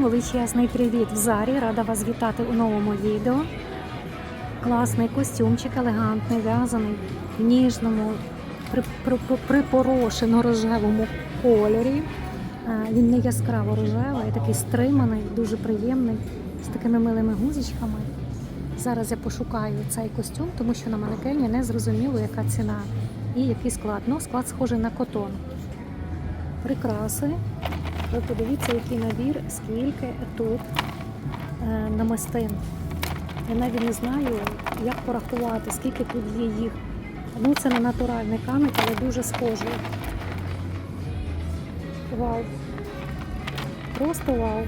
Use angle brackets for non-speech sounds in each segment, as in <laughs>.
Всім величезний привіт в Зарі. Рада вас вітати у новому відео. Класний костюмчик, елегантний, в'язаний в ніжному, при- при- при- припорошено рожевому кольорі. Е, Він не яскраво рожевий, такий стриманий, дуже приємний, з такими милими гузичками. Зараз я пошукаю цей костюм, тому що на манекені не зрозуміло, яка ціна і який склад. Ну, склад схожий на котон. Прикраси. Ви подивіться, який набір, скільки тут е, намистин. Я навіть не знаю, як порахувати, скільки тут є їх. Ну, це не натуральний камінь, але дуже схожий. Вау. Просто вау.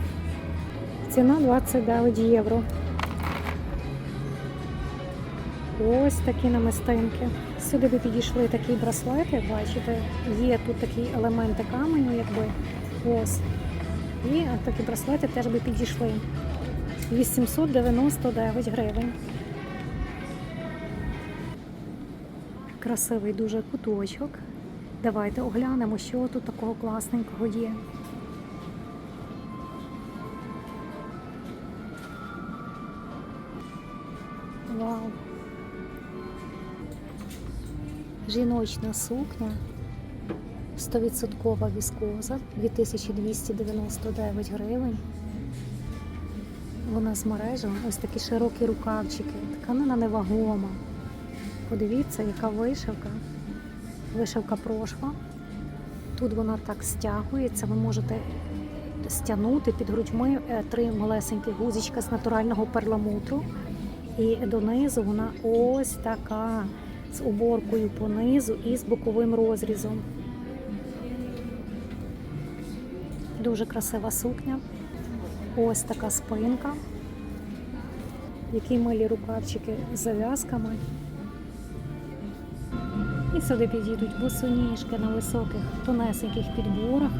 Ціна 29 євро. Ось такі намистинки. Сюди підійшли такі браслети, бачите, є тут такі елементи каменю, якби ось. І такі браслети теж би підійшли. 899 гривень. Красивий дуже куточок. Давайте оглянемо, що тут такого класненького є. Вау! Жіночна сукня 100% віскоза 2299 гривень. Вона з мережем, ось такі широкі рукавчики, тканина невагома. Подивіться, яка вишивка. Вишивка прошва. Тут вона так стягується, ви можете стягнути під грудьми е, три малесенькі гузичка з натурального перламутру. І донизу вона ось така з уборкою понизу і з боковим розрізом. Дуже красива сукня. Ось така спинка. Які милі рукавчики з зав'язками. І сюди підійдуть босоніжки на високих тонесеньких підборах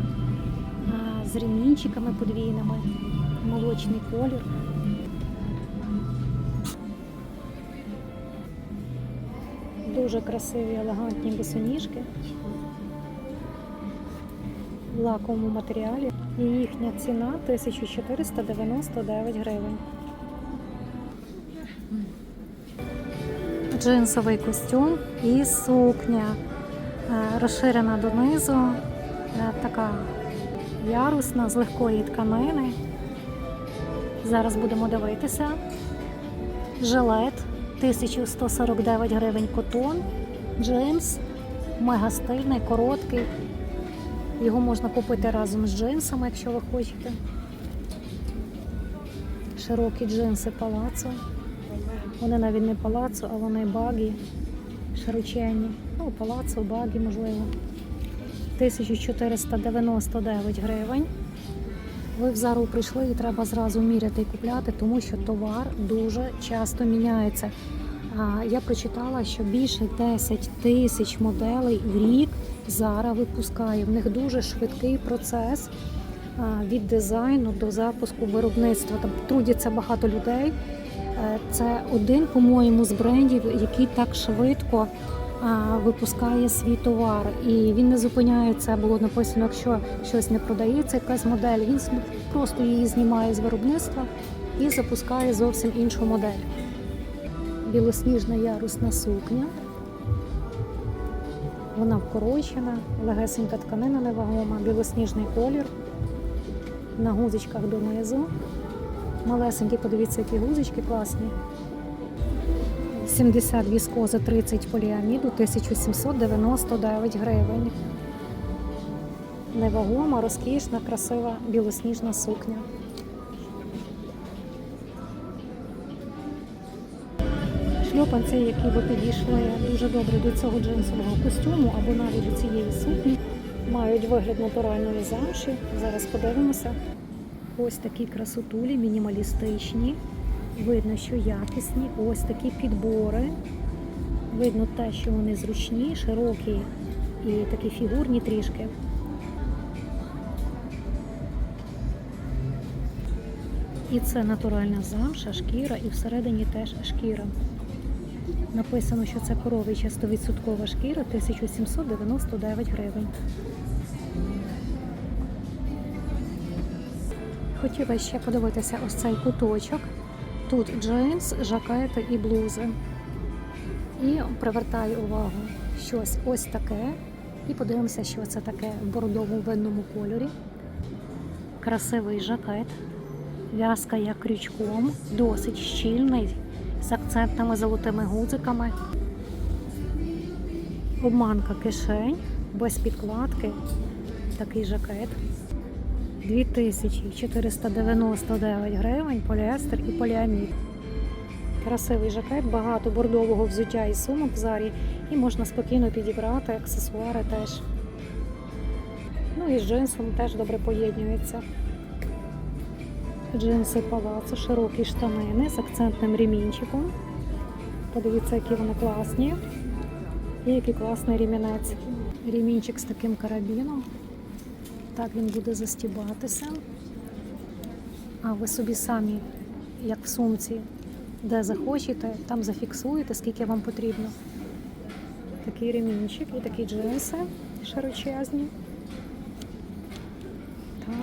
з ремінчиками подвійними, молочний колір. Дуже красиві, елегантні босоніжки в лаковому матеріалі. І їхня ціна 1499 гривень. Джинсовий костюм і сукня е, розширена донизу, е, така ярусна з легкої тканини. Зараз будемо дивитися. Жилет 1149 гривень котон, джинс, мега стильний, короткий. Його можна купити разом з джинсами, якщо ви хочете. Широкі джинси палацо. Вони навіть не палацо, а вони багі, широченні. Ну, палацо, багі, можливо. 1499 гривень. Ви в зару прийшли і треба зразу міряти і купляти, тому що товар дуже часто міняється. Я прочитала, що більше 10 тисяч моделей в рік Зара випускає. В них дуже швидкий процес від дизайну до запуску виробництва. Там трудяться багато людей. Е, Це один, по-моєму, з брендів, який так швидко випускає свій товар. І він не зупиняється. Було написано, якщо щось не продається, якась модель, він просто її знімає з виробництва і запускає зовсім іншу модель. Білосніжна ярусна сукня. Вона вкорочена, легесенька тканина невагома, білосніжний колір. На гузичках донизу. Малесенькі, подивіться, які гузички класні. 70 віскоза, 30 поліаміду, 1799 гривень. Невагома, розкішна, красива білосніжна сукня. Шльопанці, які би підійшли дуже добре до цього джинсового костюму або навіть до цієї сукні, мають вигляд натуральної замші. Зараз подивимося. Ось такі красотулі, мінімалістичні. Видно, що якісні. Ось такі підбори. Видно те, що вони зручні, широкі і такі фігурні трішки. І це натуральна замша, шкіра, і всередині теж шкіра. Написано, що це коровича 100% шкіра 1799 гривень. Хотіла ще подивитися ось цей куточок. Тут джинс, жакети і блузи. І привертаю увагу щось ось таке. І подивимося, що це таке в бордовому винному кольорі. Красивий жакет. В'язка як крючком, досить щільний, з акцентними золотими гудзиками. Обманка кишень, без підкладки. Такий жакет. 2499 гривень, поліестер і поліамід. Красивий жакет, багато бордового взуття і сумок в зарі, і можна спокійно підібрати аксесуари теж. Ну і з джинсом теж добре поєднується. Джинси палацу, широкі штанини з акцентним ремінчиком. Подивіться, які вони класні. І який класний ремінець. Ремінчик з таким карабіном. Так він буде застібатися. А ви собі самі, як в сумці, де захочете, там зафіксуєте, скільки вам потрібно. Такий ремінчик і такі джинси широчезні. Так.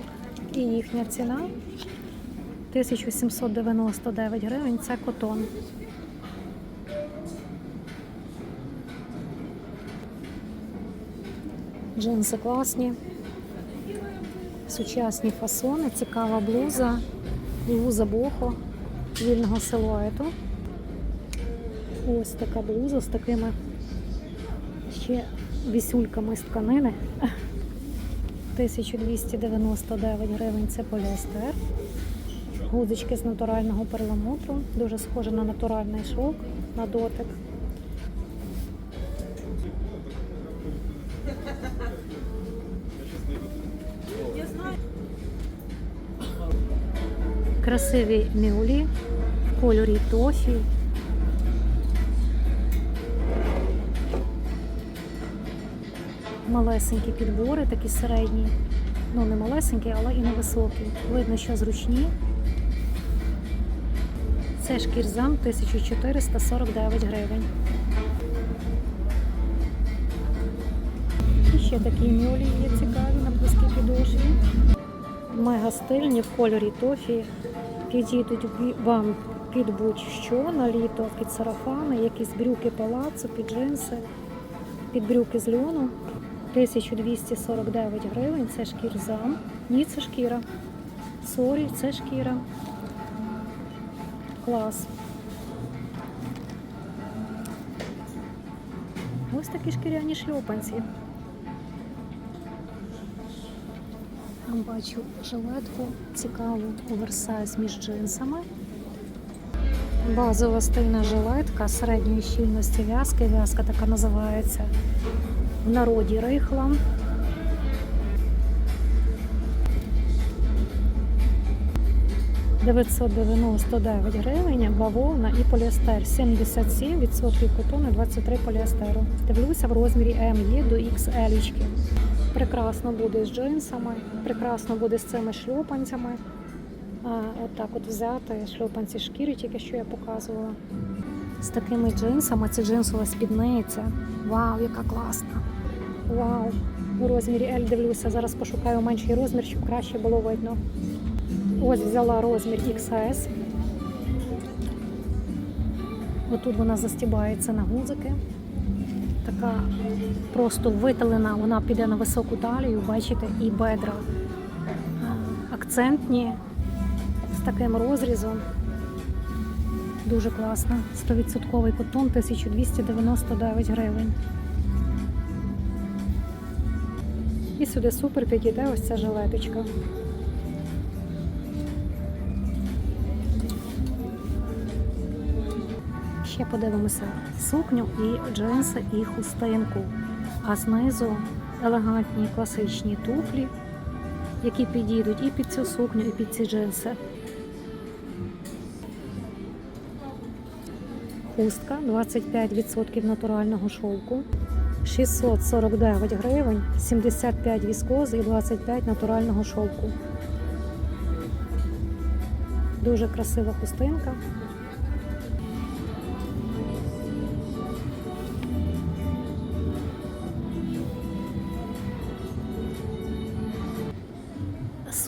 І їхня ціна 1799 гривень це котон. Джинси класні, сучасні фасони, цікава блуза, блуза бохо вільного силуету. Ось така блуза з такими ще вісюльками з тканини. 1299 гривень це поліестер. Гудзички з натурального перламутру, дуже схоже на натуральний шовк на дотик. Красиві мюлі в кольорі тофі. Малесенькі підбори, такі середні. Ну, не малесенькі, але і не високі. Видно, що зручні. Це шкірзам 1449 гривень. І ще такі мюлі є цікаві на близькій підошві. Мега стильні в кольорі тофі. Підійдуть вам під будь-що на літо, під сарафани, якісь брюки палацу, під джинси, під брюки з льону. 1249 гривень це шкірзам. Ні, це шкіра. Сорі, це шкіра. Клас. Ось такі шкіряні шльопанці. Там бачу жилетку цікаву оверсайз між джинсами. Базова стильна жилетка середньої щільності в'язки. В'язка така називається в народі рихла. «999 гривень, бавовна і поліестер 77% котону, 23 поліестеру. Дивлюся в розмірі М є до XL. Прекрасно буде з джинсами, прекрасно буде з цими шльопанцями. От так от взяти шльопанці шкіри, тільки що я показувала. З такими джинсами це джинсова спідниця. Вау, яка класна! Вау! У розмірі L дивлюся. Зараз пошукаю менший розмір, щоб краще було видно. Ось взяла розмір XS. Отут вона застібається на гузики. Така просто виталена, вона піде на високу талію, бачите, і бедра акцентні з таким розрізом. Дуже класно. 100% котон 1299 гривень. І сюди супер підійде ось ця жилеточка. Подивимося сукню і джинси, і хустинку. А знизу елегантні класичні туфлі, які підійдуть і під цю сукню, і під ці джинси. Хустка 25% натурального шовку. 649 гривень, 75 віскози і 25 натурального шовку. Дуже красива хустинка.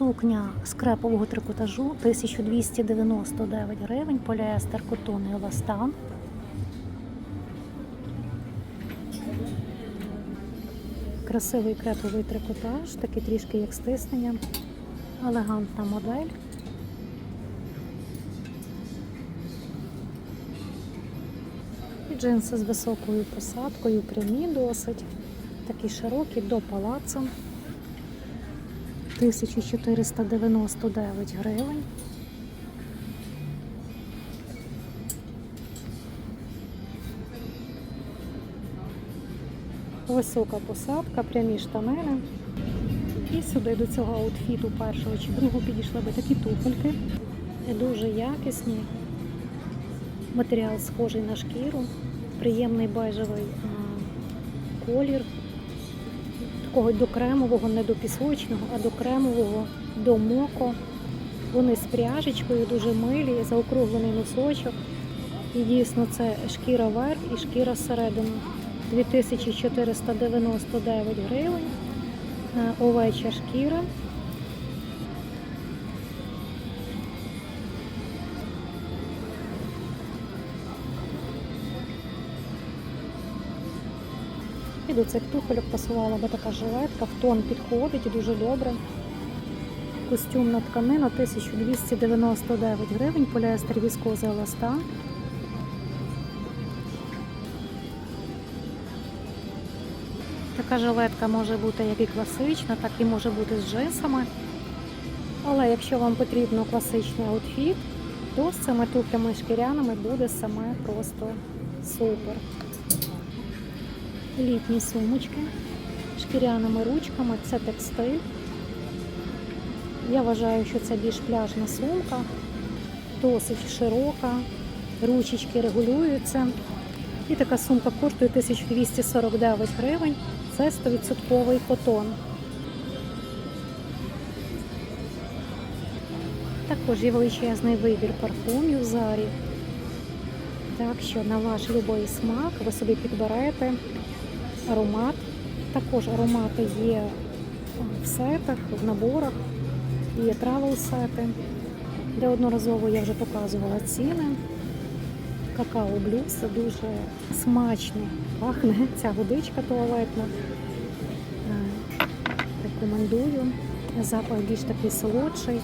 Сукня з крепового трикотажу 1299 гривень, поліестер, котон і еластан. Красивий креповий трикотаж, такий трішки як стиснення. Елегантна модель. І джинси з високою посадкою, прямі досить, такі широкі до палацу. 1499 гривень. Висока посадка, прямі штанини. І сюди до цього аутфіту першого чи другого підійшли би такі туфельки. Дуже якісні. Матеріал схожий на шкіру, приємний бежевий колір. Такого до кремового, не до пісочного, а до кремового, до моко. Вони з пряжечкою, дуже милі, заокруглений носочок. І дійсно це шкіра верх і шкіра всередину. 2499 гривень. Е, Овеча шкіра. І до цих туфельок пасувала би така жилетка, в тон підходить і дуже добре. Костюмна тканина 1299 гривень, поліестер віскоза еластан. Така жилетка може бути як і класична, так і може бути з джинсами. Але якщо вам потрібно класичний аутфіт, то з цими туфлями шкіряними буде саме просто супер. Літні сумочки шкіряними ручками, це текстиль. Я вважаю, що це більш пляжна сумка, досить широка, ручечки регулюються. І така сумка коштує 1249 гривень. Це 100% котон. Також є величезний вибір парфумів в зарі. Так що на ваш любий смак ви собі підберете аромат. Також аромати є в сетах, в наборах, є травел сети. Де одноразово я вже показувала ціни. Какао блюз дуже смачно пахне <laughs> ця водичка туалетна. Е, Рекомендую. Запах більш такий солодший.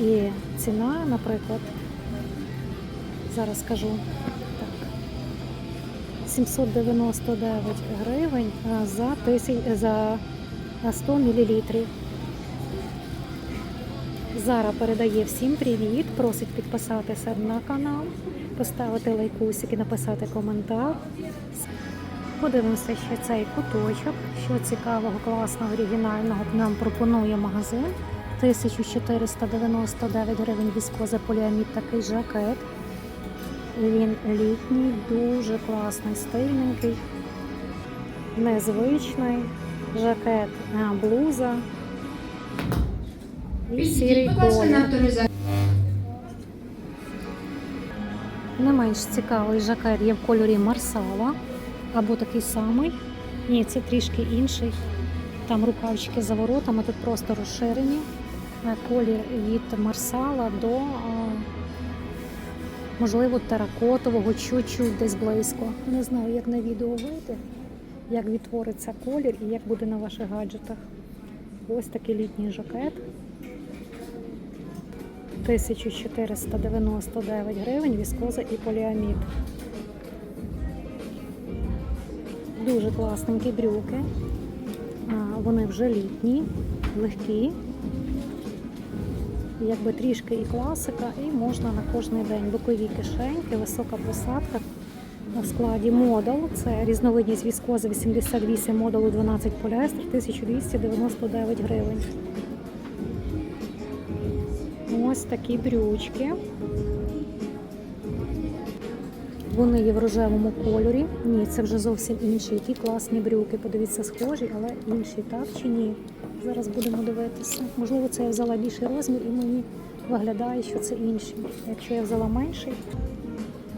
І ціна, наприклад, зараз скажу 799 гривень е, за, тисяч, за 100 мл. Зара передає всім привіт, просить підписатися на канал, поставити лайкусик і написати коментар. Подивимося ще цей куточок, що цікавого, класного, оригінального нам пропонує магазин. 1499 гривень віскоза поліамід такий жакет. Він літній, дуже класний, стильненький, незвичний. Жакет, блуза і сірий колір. Не менш цікавий жакет є в кольорі Марсала або такий самий. Ні, це трішки інший. Там рукавчики за воротами, тут просто розширені. Е, Колір від Марсала до, а, можливо, теракотового, чуть-чуть десь близько. Не знаю, як на відео вийде, як відтвориться колір і як буде на ваших гаджетах. Ось такий літній жакет. 1499 гривень, віскоза і поліамід. Дуже класненькі брюки. Вони вже літні, легкі. Якби трішки і класика, і можна на кожний день. Бокові кишеньки, висока посадка. У складі модул. Це різновидність віскози 88 модулу 12 поліестер, 1299 гривень. Ось такі брючки. Вони є в рожевому кольорі. Ні, це вже зовсім інші. Які класні брюки. Подивіться, схожі, але інші, так чи ні? Зараз будемо дивитися. Можливо, це я взяла більший розмір і мені виглядає, що це інші. Якщо я взяла менший,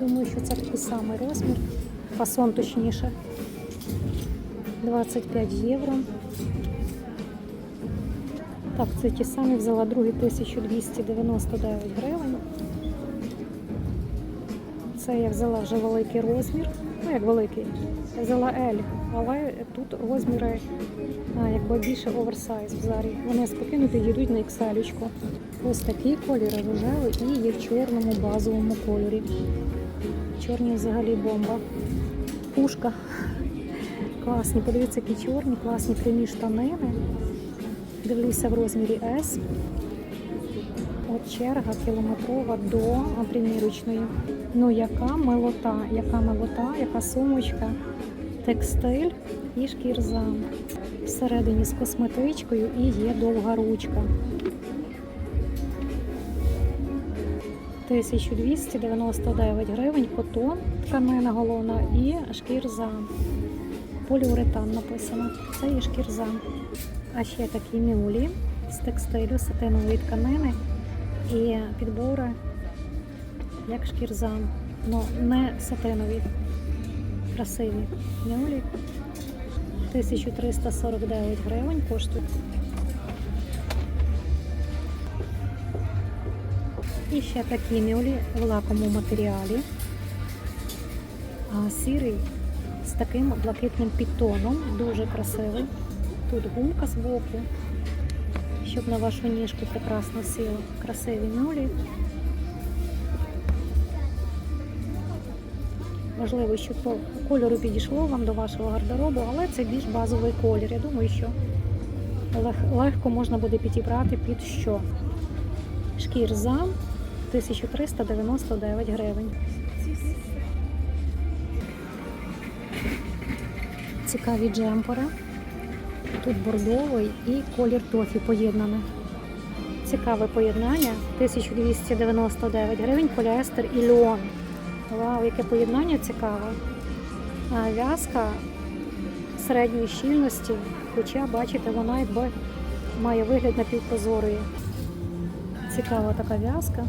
думаю, що це такий самий розмір. Фасон точніше. 25 євро. Так, це ті самі взяла другий 1299 гривень. Це я взяла вже великий розмір. Ну, як великий. Взяла L, але тут розміри а, якби більше оверсайз в зарі. Вони спокійно підійдуть на XL. Ось такий колір рожевий і є в чорному базовому кольорі. Чорні взагалі бомба. Пушка. Класні, подивіться, які чорні, класні прямі штанини. Дивлюся в розмірі S. От черга кілометрова до примірочної. Ну, яка милота, яка милота, яка сумочка, текстиль і шкірза. Всередині з косметичкою і є довга ручка. 1299 гривень, котон, тканина головна і шкірза. Поліуретан написано. Це є шкірза. А ще такі мюлі з текстилю, сатинової тканини і підбори як шкірза. Ну, не сатинові. Красиві мюлі. 1349 гривень коштують. І ще такі мюлі в лакомому матеріалі. А, сірий з таким блакитним підтоном, дуже красивий. Тут гумка з боку, щоб на вашу ніжку прекрасно сіло. Красиві мюлі. Можливо, що по кольору підійшло вам до вашого гардеробу, але це більш базовий колір. Я думаю, що легко можна буде підібрати під що. Шкірза 1399 гривень. Цікаві джемпери. Тут бордовий і колір тофі поєднаний. Цікаве поєднання. 1299 гривень, поліестер і льон. Вау, яке поєднання цікаве. А, В'язка середньої щільності, хоча, бачите, вона якби має вигляд напівпрозорої. Цікава така в'язка.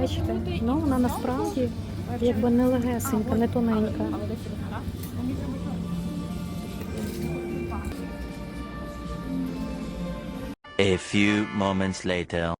Бачите? Ну вона насправді якби не легесенька, не тоненька. A few moments later.